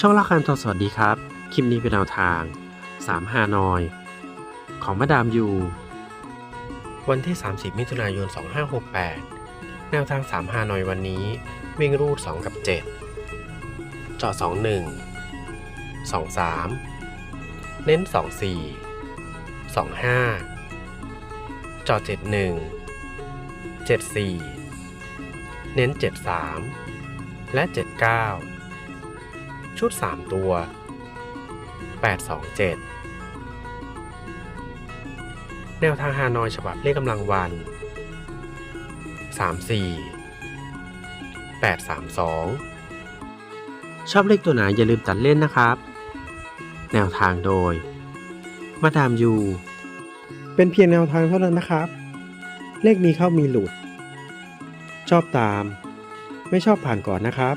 ช่องละคันทอสวัสดีครับ คลิปนี้เป็นแนวทาง 3 ฮานอย ของมาดามยู วันที่ 30 มิถุนายน 2568 แนวทาง 3 ฮานอยวันนี้ วิ่งรูด 2 กับ 7 เจาะ 21 23 เน้น 24 25 เจาะ 71 74 เน้น 73 และ 79 ชุด 3 ตัว 827 แนวทางฮานอยฉบับเลขกำลังวัน 34 832 ชอบเลขตัวไหนอย่าลืมตัดเล่นนะครับ แนวทางโดย มาดามยู เป็นเพียงแนวทางเท่านั้นนะครับ เลขมีเข้ามีหลุด ชอบตาม ไม่ชอบผ่านก่อนนะครับ